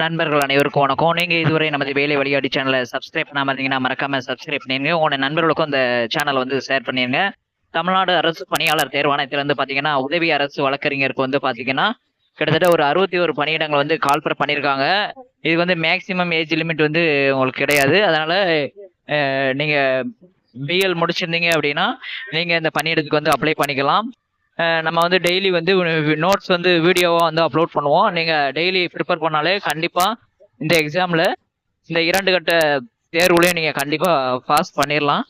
நண்பர்கள் அனைவருக்கும் வணக்கம். நீங்க இதுவரை நமது வேலை வழிகாட்டி சேனலை சப்ஸ்கிரைப் பண்ணாம இருந்தீங்கன்னா மறக்காம சப்ஸ்கிரைப் பண்ணிருங்க. உங்க நண்பர்களுக்கும் இந்த சேனல் வந்து ஷேர் பண்ணிருங்க. தமிழ்நாடு அரசு பணியாளர் தேர்வாணையத்துல இருந்து பாத்தீங்கன்னா உதவி அரசு வழக்கறிஞருக்கு வந்து பாத்தீங்கன்னா கிட்டத்தட்ட ஒரு அறுபத்தி ஒரு பணியிடங்கள் வந்து கால்பர் பண்ணியிருக்காங்க இது வந்து மேக்சிமம் ஏஜ் லிமிட் வந்து உங்களுக்கு கிடையாது. அதனால நீங்கள் நீங்க பிஎல் முடிச்சிருந்தீங்க அப்படின்னா நீங்க இந்த பணியிடத்துக்கு வந்து அப்ளை பண்ணிக்கலாம். நம்ம வந்து டெய்லி வந்து நோட்ஸ் வந்து வீடியோவாக வந்து அப்லோட் பண்ணுவோம். நீங்கள் டெய்லி ப்ரிப்பேர் பண்ணாலே கண்டிப்பாக இந்த எக்ஸாமில் இந்த இரண்டு கட்ட தேர்வுலையும் நீங்கள் கண்டிப்பாக பாஸ் பண்ணிடலாம்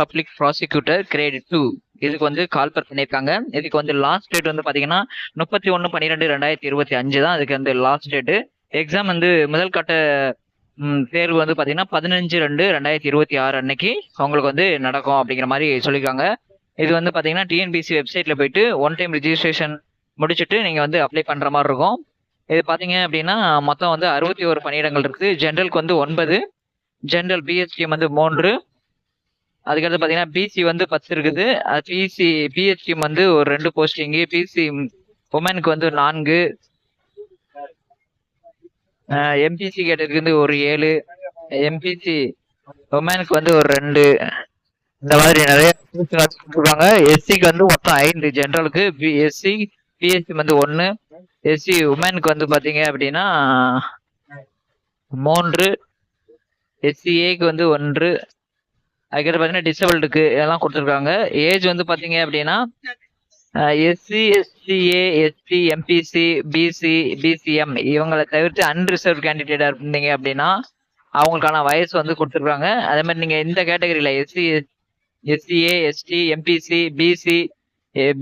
பப்ளிக் ப்ராசிக்யூட்டர் கிரேட் டூ இதுக்கு வந்து கால்பர் பண்ணியிருக்காங்க இதுக்கு வந்து லாஸ்ட் டேட் வந்து பார்த்தீங்கன்னா முப்பத்தி ஒன்று பன்னிரெண்டு ரெண்டாயிரத்தி இருபத்தி அஞ்சு தான். அதுக்கு வந்து லாஸ்ட் டேட்டு எக்ஸாம் வந்து முதல் கட்ட தேர்வு வந்து பார்த்தீங்கன்னா பதினஞ்சு ரெண்டு ரெண்டாயிரத்தி இருபத்தி ஆறு அன்னைக்கு உங்களுக்கு வந்து நடக்கும் அப்படிங்கிற மாதிரி சொல்லியிருக்காங்க இது வந்து பார்த்தீங்கன்னா டிஎன்பிசி வெப்சைட்டில் போயிட்டு ஒன் டைம் ரிஜிஸ்ட்ரேஷன் முடிச்சுட்டு நீங்கள் வந்து அப்ளை பண்ணுற மாதிரி இருக்கும். இது பார்த்தீங்க அப்படின்னா மொத்தம் வந்து அறுபத்தி ஒரு பணியிடங்கள் இருக்குது. ஜென்ரலுக்கு வந்து ஒன்பது ஜென்ரல் பிஹெச்டிஎம் வந்து மூன்று. அதுக்கடுத்து பார்த்தீங்கன்னா பிசி வந்து பத்து இருக்குது. பிசி பிஹெச்டிஎம் வந்து ஒரு ரெண்டு போஸ்டிங்கு பிசி உமனுக்கு வந்து நான்கு. எம்பிசி கேட்டதுக்கு வந்து ஒரு ஏழு. எம்பிசி உமனுக்கு வந்து ஒரு ரெண்டு. இந்த மாதிரி நிறைய கொடுத்துருக்காங்க. எஸ்சிக்கு வந்து மொத்தம் ஐந்து ஜென்ரலுக்கு பி எஸ்சி பிஎஸ்சி வந்து ஒன்று எஸ்சி உமனுக்கு வந்து பார்த்தீங்க அப்படின்னா மூன்று. எஸ்சிஏக்கு வந்து ஒன்று. அதுக்கப்புறம் பார்த்தீங்கன்னா டிசபிள்டுக்கு இதெல்லாம் கொடுத்துருக்காங்க. ஏஜ் வந்து பார்த்தீங்க அப்படின்னா SC SCA SC MBC BC BCM இவங்களை தவிர்த்து அன்ரிசர்வ் கேண்டிடேட்டாக இருந்தீங்க அப்படின்னா அவங்களுக்கான வயசு வந்து கொடுத்துருக்காங்க. அதே மாதிரி நீங்கள் இந்த கேட்டகரியில் SC SCA ST MBC BC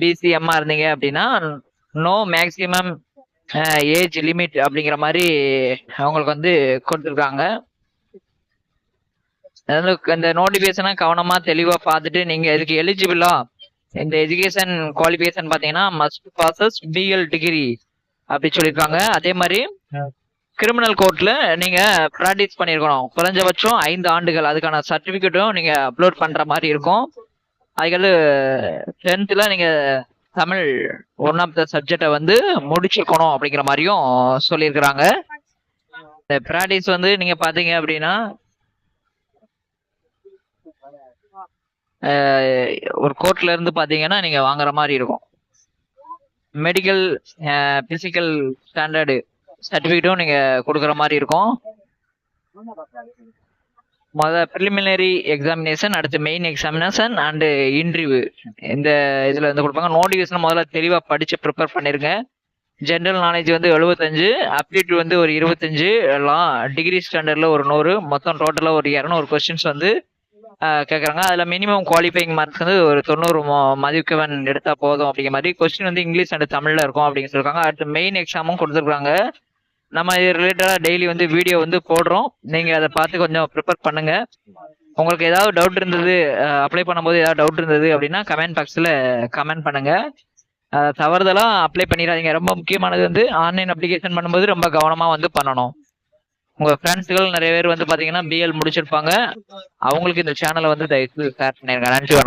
பிசிஎம்மா இருந்தீங்க அப்படின்னா நோ மேக்சிமம் ஏஜ் லிமிட் அப்படிங்கிற மாதிரி அவங்களுக்கு வந்து கொடுத்துருக்காங்க. அதாவது இந்த நோட்டிஃபிகேஷனை கவனமா தெளிவா பார்த்துட்டு நீங்க இதுக்கு எலிஜிபிளா இந்த எஜுகேஷன் குவாலிஃபிகேஷன் பாத்தீங்கன்னா மஸ்ட் பாசஸ் பிஎல் டிகிரி அப்படி சொல்லியிருக்காங்க. அதே மாதிரி கிரிமினல் கோர்ட்ல நீங்க ப்ராக்டிஸ் பண்ணியிருக்கணும் குறைஞ்சபட்சம் ஐந்து ஆண்டுகள். அதுக்கான சர்டிபிகேட்டும் நீங்க அப்லோட் பண்ற மாதிரி இருக்கும். அதுக்கடுத்து டென்த்ல நீங்க தமிழ் ஒன் ஆஃப் த சப்ஜெக்டை வந்து முடிச்சிருக்கணும் அப்படிங்கிற மாதிரியும் சொல்லியிருக்கிறாங்க. இந்த ப்ராக்டிஸ் வந்து நீங்க பாத்தீங்க அப்படின்னா ஒரு கோர்ட்ல இருந்து பாத்தீங்கன்னா நீங்க வாங்குற மாதிரி இருக்கும். மெடிக்கல் பிசிக்கல் ஸ்டாண்டர்டு சர்டிஃபிகேட்டும் நீங்கள் கொடுக்குற மாதிரி இருக்கும். மொதல் ப்ரிலிமினரி எக்ஸாமினேஷன் அடுத்து மெயின் எக்ஸாமினேஷன் அண்டு இன்டர்வியூ இந்த இதில் வந்து கொடுப்பாங்க. நோட்டிஃபிகேஷன் முதல்ல தெளிவாக படித்து ப்ரிப்பேர் பண்ணிருங்க. ஜென்ரல் நாலேஜ் வந்து எழுபத்தஞ்சு அப்டிடியூட் வந்து ஒரு இருபத்தஞ்சு எல்லாம் டிகிரி ஸ்டாண்டர்டில் ஒரு நூறு மொத்தம் டோட்டலாக ஒரு இரநூறு கொஸ்டின்ஸ் வந்து கேட்குறாங்க அதில் மினிமம் குவாலிஃபைங் மார்க்ஸ் வந்து ஒரு தொண்ணூறு மதிக்கவன் எடுத்தால் போதும் அப்படிங்கிற மாதிரி கொஸ்டின் வந்து இங்கிலீஷ் அண்ட் தமிழில் இருக்கும் அப்படின்னு சொல்லியிருக்காங்க அடுத்து மெயின் எக்ஸாமும் கொடுத்துருக்காங்க. நம்ம இது ரிலேட்டடாக டெய்லி வந்து வீடியோ வந்து போடுறோம். நீங்க அதை பார்த்து கொஞ்சம் ப்ரிப்பேர் பண்ணுங்க. உங்களுக்கு ஏதாவது டவுட் இருந்தது அப்ளை பண்ணும்போது ஏதாவது டவுட் இருந்தது அப்படின்னா கமெண்ட் பாக்ஸில் கமெண்ட் பண்ணுங்க. தவறுதெல்லாம் அப்ளை பண்ணிடாதீங்க. ரொம்ப முக்கியமானது வந்து ஆன்லைன் அப்ளிகேஷன் பண்ணும்போது ரொம்ப கவனமாக வந்து பண்ணணும். உங்கள் ஃப்ரெண்ட்ஸுகள் நிறைய பேர் வந்து பார்த்தீங்கன்னா பிஎல் முடிச்சிருப்பாங்க. அவங்களுக்கு இந்த சேனலை வந்து தயவுசெய்து ஷேர் பண்ணிருங்க. நன்றி வணக்கம்.